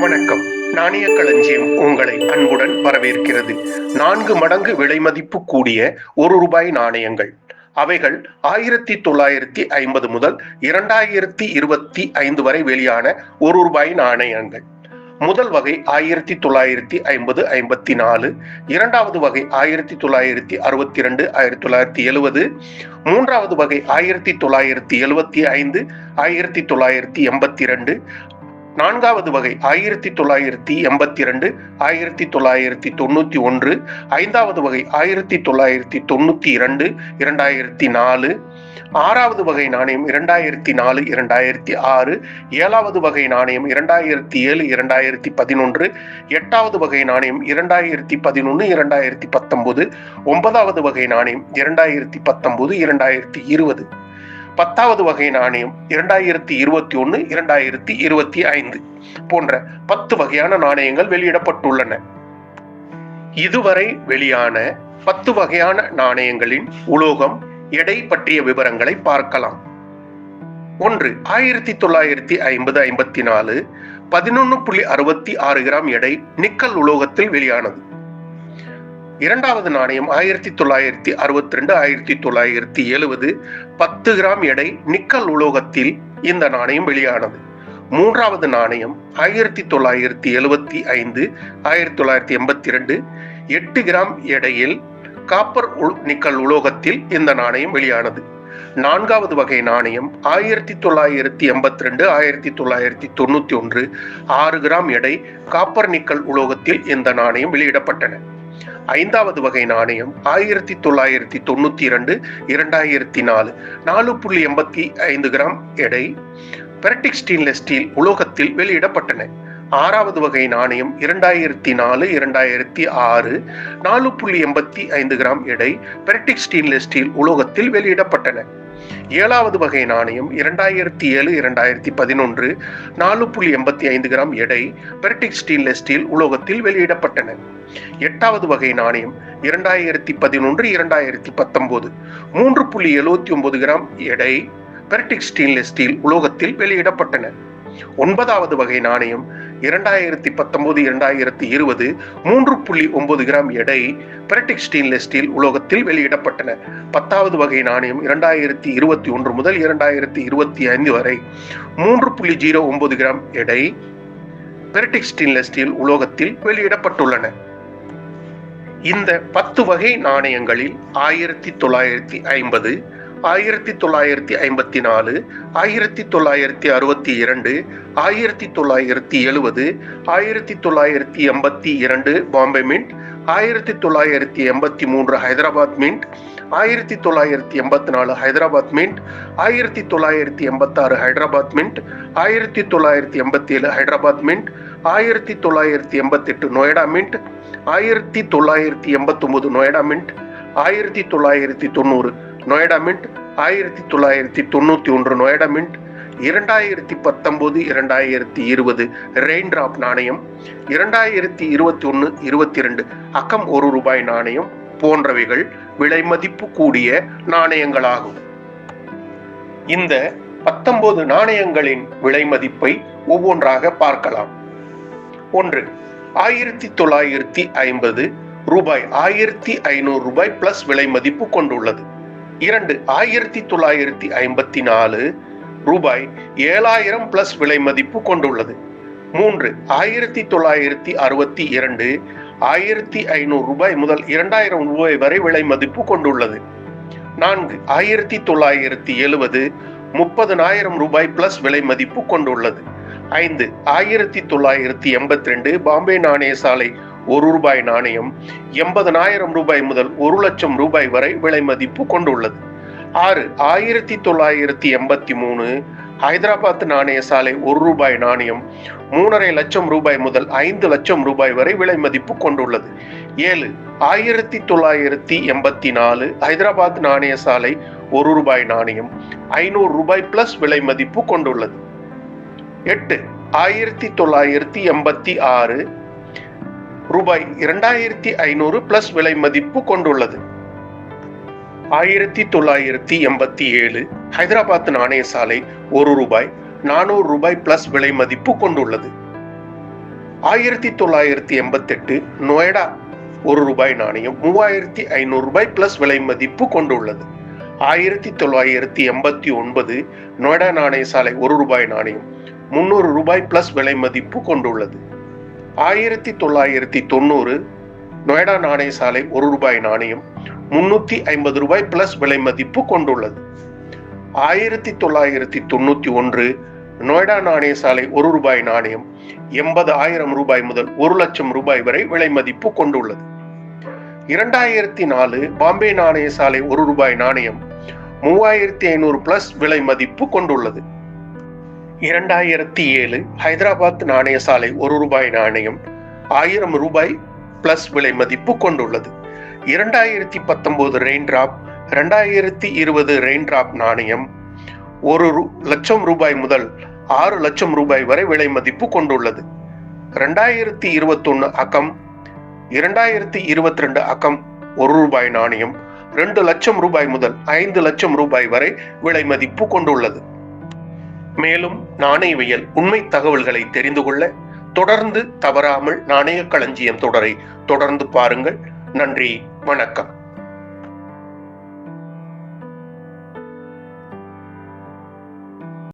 வணக்கம். நாணய களஞ்சியம் உங்களை அன்புடன் வரவேற்கிறது. நான்கு மடங்கு விலை மதிப்பு கூடிய ஒரு ரூபாய் நாணயங்கள். அவைகள் ஆயிரத்தி தொள்ளாயிரத்தி ஐம்பது முதல் இரண்டாயிரத்தி இருபத்தி ஐந்து வரை வெளியான ஒரு ரூபாய் நாணயங்கள். முதல் வகை ஆயிரத்தி தொள்ளாயிரத்தி ஐம்பது ஐம்பத்தி நாலு. இரண்டாவது வகை ஆயிரத்தி தொள்ளாயிரத்தி அறுபத்தி ரெண்டு ஆயிரத்தி தொள்ளாயிரத்தி எழுவது. மூன்றாவது வகை ஆயிரத்தி தொள்ளாயிரத்தி எழுவத்தி ஐந்து ஆயிரத்தி தொள்ளாயிரத்தி எண்பத்தி ரெண்டு. நான்காவது வகை ஆயிரத்தி தொள்ளாயிரத்தி எண்பத்தி ரெண்டு ஆயிரத்தி தொள்ளாயிரத்தி தொண்ணூத்தி ஒன்று ஐந்தாவது வகை ஆயிரத்தி தொள்ளாயிரத்தி தொண்ணூத்தி இரண்டு இரண்டாயிரத்தி நாலு ஆறாவது வகை நாணயம் இரண்டாயிரத்தி நாலு இரண்டாயிரத்தி ஆறு ஏழாவது வகை நாணயம் இரண்டாயிரத்தி ஏழு இரண்டாயிரத்தி பதினொன்று எட்டாவது வகை நாணயம் இரண்டாயிரத்தி பதினொன்று இரண்டாயிரத்தி பத்தொன்பது ஒன்பதாவது வகை நாணயம் இரண்டாயிரத்தி பத்தொன்பது இரண்டாயிரத்தி இருபது. பத்தாவது வகை நாணயம் இரண்டாயிரத்தி இருபத்தி ஒன்று இரண்டாயிரத்தி இருபத்தி ஐந்து போன்ற பத்து வகையான நாணயங்கள் வெளியிடப்பட்டுள்ளன. இதுவரை வெளியான பத்து வகையான நாணயங்களின் உலோகம் எடை பற்றிய விவரங்களை பார்க்கலாம். ஒன்று ஆயிரத்தி தொள்ளாயிரத்தி ஐம்பது ஐம்பத்தி நாலு பதினொன்று புள்ளி அறுபத்தி ஆறு கிராம் எடை நிக்கல் உலோகத்தில் வெளியானது. இரண்டாவது நாணயம் ஆயிரத்தி தொள்ளாயிரத்தி அறுபத்தி ரெண்டு ஆயிரத்தி தொள்ளாயிரத்தி எழுபது பத்து கிராம் எடை நிக்கல் உலோகத்தில் இந்த நாணயம் வெளியானது. மூன்றாவது நாணயம் ஆயிரத்தி தொள்ளாயிரத்தி எழுபத்தி ஐந்து ஆயிரத்தி தொள்ளாயிரத்தி எண்பத்தி ரெண்டு எட்டு கிராம் எடையில் காப்பர் நிக்கல் உலோகத்தில் இந்த நாணயம் வெளியானது. நான்காவது வகை நாணயம் ஆயிரத்தி தொள்ளாயிரத்தி எண்பத்தி ரெண்டு ஆயிரத்தி தொள்ளாயிரத்தி தொண்ணூத்தி ஒன்று ஆறு கிராம் எடை காப்பர் நிக்கல் உலோகத்தில் இந்த நாணயம் வெளியிடப்பட்டன. ஐந்தாவது வகை நாணயம் ஆயிரத்தி தொள்ளாயிரத்தி தொண்ணூத்தி இரண்டு இரண்டாயிரத்தி நாலு. நாலு புள்ளி எண்பத்தி ஐந்து கிராம் எடை. பெரட்டிக் ஸ்டெயின்லெஸ் ஸ்டீல் உலோகத்தில் வெளியிடப்பட்டன. ஆறாவது வகை நாணயம் இரண்டாயிரத்தி நாலு இரண்டாயிரத்தி ஆறு. நாலு புள்ளி எண்பத்தி ஐந்து கிராம் எடை பெரட்டிக் ஸ்டெயின்லெஸ் ஸ்டீல் உலோகத்தில் வெளியிடப்பட்டன. ஏழாவது வகை நாணயம் இரண்டாயிரத்தி ஏழு இரண்டாயிரத்தி பதினொன்று நாலு புள்ளி எண்பத்தி ஐந்து கிராம் எடை பெர்டிக் ஸ்டெயின்லெஸ் ஸ்டீல் உலோகத்தில் வெளியிடப்பட்டன. எட்டாவது வகை நாணயம் இரண்டாயிரத்தி பதினொன்று இரண்டாயிரத்தி பத்தொன்பது மூன்று புள்ளி எழுவத்தி ஒன்பது கிராம் எடை பெர்டிக் ஸ்டெயின்லெஸ் ஸ்டீல் உலோகத்தில் வெளியிடப்பட்டன. ஒன்பதாவது வகை நாணயம் இரண்டாயிரத்தி பத்தொன்பது இரண்டாயிரத்தி இருபது மூன்று புள்ளி ஒன்பது கிராம் எடை பிரட்டிக் ஸ்டெயின்லெஸ் ஸ்டீல் உலோகத்தில் வெளியிடப்பட்டன. பத்தாவது வகை நாணயம் இரண்டாயிரத்தி இருபத்தி ஒன்று முதல் இரண்டாயிரத்தி இருபத்தி ஐந்து வரை மூன்று புள்ளி ஜீரோ ஒன்பது கிராம் எடை பெரட்டிக் ஸ்டெயின்லெஸ் ஸ்டீல் உலோகத்தில் வெளியிடப்பட்டுள்ளன. இந்த பத்து வகை நாணயங்களில் ஆயிரத்தி தொள்ளாயிரத்தி ஐம்பது ஆயிரத்தி தொள்ளாயிரத்தி ஐம்பத்தி நாலு ஆயிரத்தி தொள்ளாயிரத்தி அறுபத்தி இரண்டு ஆயிரத்தி தொள்ளாயிரத்தி எழுபது ஆயிரத்தி தொள்ளாயிரத்தி எண்பத்தி இரண்டு பாம்பே மின்ட் ஆயிரத்தி தொள்ளாயிரத்தி எண்பத்தி மூன்று ஹைதராபாத் மின்ட் ஆயிரத்தி தொள்ளாயிரத்தி எண்பத்தி நாலு ஹைதராபாத் மின்ட் ஆயிரத்தி தொள்ளாயிரத்தி எண்பத்தாறு ஹைதராபாத் மின்ட் ஆயிரத்தி தொள்ளாயிரத்தி எண்பத்தி ஏழு ஹைதராபாத் மின்ட் ஆயிரத்தி தொள்ளாயிரத்தி எண்பத்தெட்டு நொய்டா மின்ட் ஆயிரத்தி தொள்ளாயிரத்தி எண்பத்தொம்போது நொய்டா மின்ட் ஆயிரத்தி தொள்ளாயிரத்தி தொண்ணூறு நொய்டா மின்ட் ஆயிரத்தி தொள்ளாயிரத்தி தொண்ணூத்தி ஒன்று நொய்டா மின்ட் இரண்டாயிரத்தி பத்தொன்பது இரண்டாயிரத்தி இருபது ரெயின் டிராப் நாணயம் இரண்டாயிரத்தி இருபத்தி ஒன்று இருபத்தி ரெண்டு அக்கம் ஒரு ரூபாய் நாணயம் போன்றவைகள் விலை மதிப்பு கூடிய நாணயங்களாகும். இந்த பத்தொன்பது நாணயங்களின் விலை மதிப்பை ஒவ்வொன்றாக பார்க்கலாம். ஒன்று ஆயிரத்தி தொள்ளாயிரத்தி ஐம்பது ரூபாய் ஆயிரத்தி ஐநூறு ரூபாய் பிளஸ் விலை மதிப்பு கொண்டுள்ளது. இரண்டு ஆயிரத்தி தொள்ளாயிரத்தி ஐம்பத்தி நாலு ரூபாய் ஏழாயிரம் பிளஸ் விலை மதிப்பு கொண்டுள்ளது. மூன்று ஆயிரத்தி தொள்ளாயிரத்தி அறுபத்தி இரண்டு ஆயிரத்தி ஐநூறு ரூபாய் முதல் இரண்டாயிரம் ரூபாய் வரை விலை மதிப்பு கொண்டுள்ளது. நான்கு ஆயிரத்தி தொள்ளாயிரத்தி எழுபது முப்பதனாயிரம் ரூபாய் பிளஸ் விலை மதிப்பு கொண்டுள்ளது. ஐந்து ஆயிரத்தி தொள்ளாயிரத்தி எண்பத்தி ரெண்டு பாம்பே நாணய சாலை ஒரு ரூபாய் நாணயம் எண்பதனாயிரம் ரூபாய் முதல் ஒரு லட்சம் ரூபாய் வரை விலை மதிப்பு கொண்டுள்ளது. ஆறு ஆயிரத்தி தொள்ளாயிரத்தி எண்பத்தி மூணு ஹைதராபாத் நாணய சாலை ஒரு ரூபாய் நாணயம் மூணரை லட்சம் ரூபாய் முதல் ஐந்து லட்சம் ரூபாய் வரை விலை மதிப்பு கொண்டுள்ளது. ஏழு ஆயிரத்தி தொள்ளாயிரத்தி எண்பத்தி நாலு ஹைதராபாத் நாணய சாலை ஒரு ரூபாய் நாணயம் ஐநூறு ரூபாய் பிளஸ் விலை மதிப்பு கொண்டுள்ளது. எட்டு ஆயிரத்தி தொள்ளாயிரத்தி எண்பத்தி ஆறு ரூபாய் இரண்டாயிரத்தி ஐநூறு பிளஸ் விலை மதிப்பு கொண்டுள்ளது. ஆயிரத்தி தொள்ளாயிரத்தி எண்பத்தி ஏழு ஹைதராபாத் நாணய சாலை ஒரு ரூபாய் நானூறு ரூபாய் பிளஸ் விலை மதிப்பு கொண்டுள்ளது. ஆயிரத்தி தொள்ளாயிரத்தி எண்பத்தெட்டு நொய்டா ஒரு ரூபாய் நாணயம் மூவாயிரத்தி ஐநூறு ரூபாய் பிளஸ் விலை மதிப்பு கொண்டுள்ளது. ஆயிரத்தி தொள்ளாயிரத்தி எண்பத்தி ஒன்பது நொய்டா நாணய சாலை ஒரு ரூபாய் நாணயம் முன்னூறு ரூபாய் பிளஸ் விலை மதிப்பு கொண்டுள்ளது. ஆயிரத்தி தொள்ளாயிரத்தி தொண்ணூறு நொய்டா நாணய சாலை ஒரு ரூபாய் நாணயம் முன்னூத்தி ஐம்பது ரூபாய் பிளஸ் விலை மதிப்பு கொண்டுள்ளது. ஆயிரத்தி தொள்ளாயிரத்தி தொண்ணூத்தி ஒன்று நொய்டா நாணய சாலை ஒரு ரூபாய் நாணயம் எண்பது ஆயிரம் ரூபாய் முதல் ஒரு லட்சம் ரூபாய் வரை விலை மதிப்பு கொண்டுள்ளது. இரண்டாயிரத்தி நாலு பாம்பே நாணய சாலை ஒரு ரூபாய் நாணயம் மூவாயிரத்தி ஐநூறு பிளஸ் விலை மதிப்பு கொண்டுள்ளது. இரண்டாயிரத்தி ஏழு ஹைதராபாத் நாணய சாலை ஒரு ரூபாய் நாணயம் ஆயிரம் ரூபாய் பிளஸ் விலை மதிப்பு கொண்டுள்ளது. இரண்டாயிரத்தி பத்தொன்பது ரெயின் ரெண்டாயிரத்தி இருபது ரெயின்டிராப் நாணயம் ஒரு லட்சம் ரூபாய் முதல் ஆறு லட்சம் ரூபாய் வரை விலை மதிப்பு கொண்டுள்ளது. ரெண்டாயிரத்தி இருபத்தொன்னு அக்கம் இரண்டாயிரத்தி இருபத்தி ரெண்டு அக்கம் ஒரு ரூபாய் நாணயம் ரெண்டு லட்சம் ரூபாய் முதல் ஐந்து லட்சம் ரூபாய் வரை விலை மதிப்பு கொண்டுள்ளது. மேலும் நாணயவியல் உண்மை தகவல்களை தெரிந்து கொள்ள தொடர்ந்து தவறாமல் நாணய களஞ்சியம் தொடரை தொடர்ந்து பாருங்கள். நன்றி வணக்கம்.